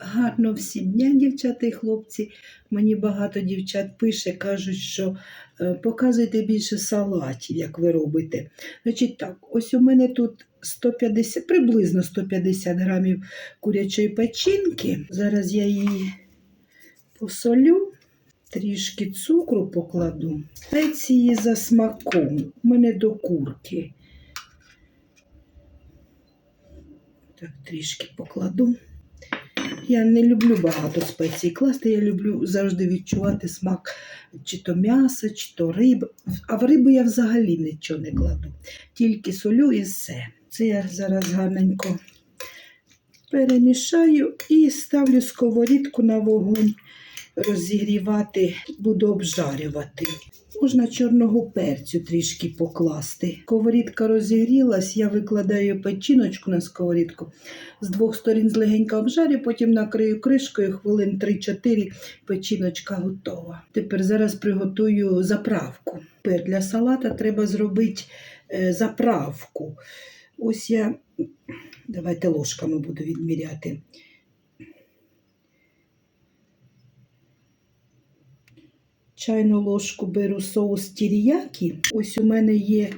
Гарно всім дня, дівчата і хлопці. Мені багато дівчат пише, кажуть, що е, показуйте більше салатів, як ви робите. Значить так, ось у мене тут 150, приблизно 150 грамів курячої печінки. Зараз я її посолю, трішки цукру покладу. Спеції за смаком. У мене до курки. Так, трішки покладу. Я не люблю багато спецій класти, я люблю завжди відчувати смак чи то м'яса, чи то риби. А в рибу я взагалі нічого не кладу. Тільки солю і все. Це я зараз гарненько перемішаю і ставлю сковорідку на вогонь розігрівати, буду обжарювати. Можна чорного перцю трішки покласти. Сковорідка розігрілась, я викладаю печіночку на сковорідку. З двох сторін злегенька обжарю, потім накрию кришкою, хвилин 3-4, печіночка готова. Тепер зараз приготую заправку. Тепер для салата треба зробити е, заправку. Ось я, давайте ложками буду відміряти. Чайну ложку беру соус тіріякі. Ось у мене є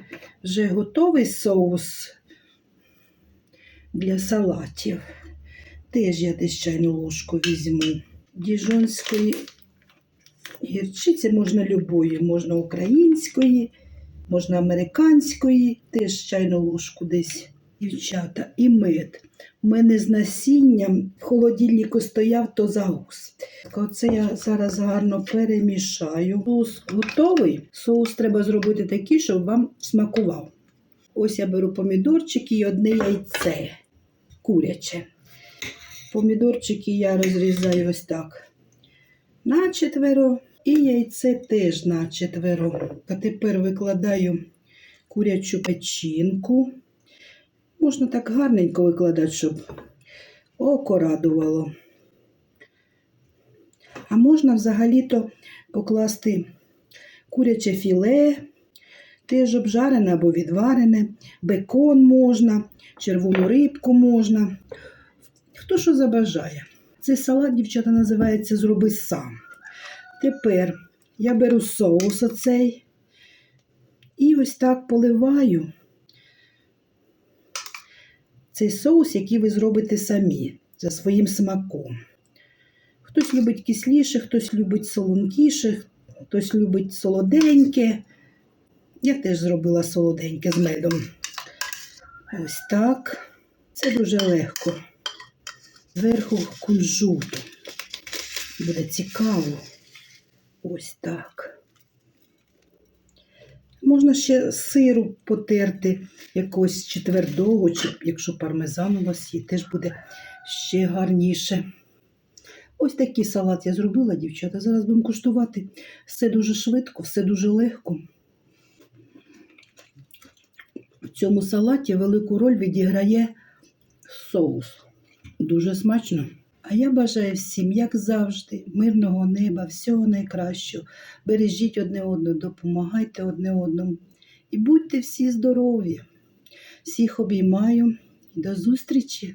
вже готовий соус для салатів. Теж я десь чайну ложку візьму. Діжонської гірчиці можна любої, можна української, можна американської, теж чайну ложку десь, дівчата, і мед. У мене з насінням в холодильнику стояв то загус. Оце я зараз гарно перемішаю. Соус готовий. Соус треба зробити такий, щоб вам смакував. Ось я беру помідорчики і одне яйце куряче. Помідорчики я розрізаю ось так. На четверо. І яйце теж на четверо. А тепер викладаю курячу печінку. Можна так гарненько викладати, щоб око радувало. А можна взагалі-то покласти куряче філе, теж обжарене або відварене, бекон можна, червону рибку можна. Хто що забажає. Цей салат, дівчата, називається Зроби сам. Тепер я беру соус оцей і ось так поливаю цей соус, який ви зробите самі за своїм смаком. Хтось любить кисліше, хтось любить солонкіше, хтось любить солоденьке. Я теж зробила солоденьке з медом. Ось так. Це дуже легко. Зверху кунжут. Буде цікаво. Ось так. Можна ще сиру потерти якогось чи твердого, чи якщо пармезан у вас є, теж буде ще гарніше. Ось такий салат я зробила, дівчата. Зараз будемо куштувати. Все дуже швидко, все дуже легко. В цьому салаті велику роль відіграє соус. Дуже смачно. А я бажаю всім, як завжди, мирного неба, всього найкращого. Бережіть одне одного, допомагайте одне одному. І будьте всі здорові. Всіх обіймаю. До зустрічі!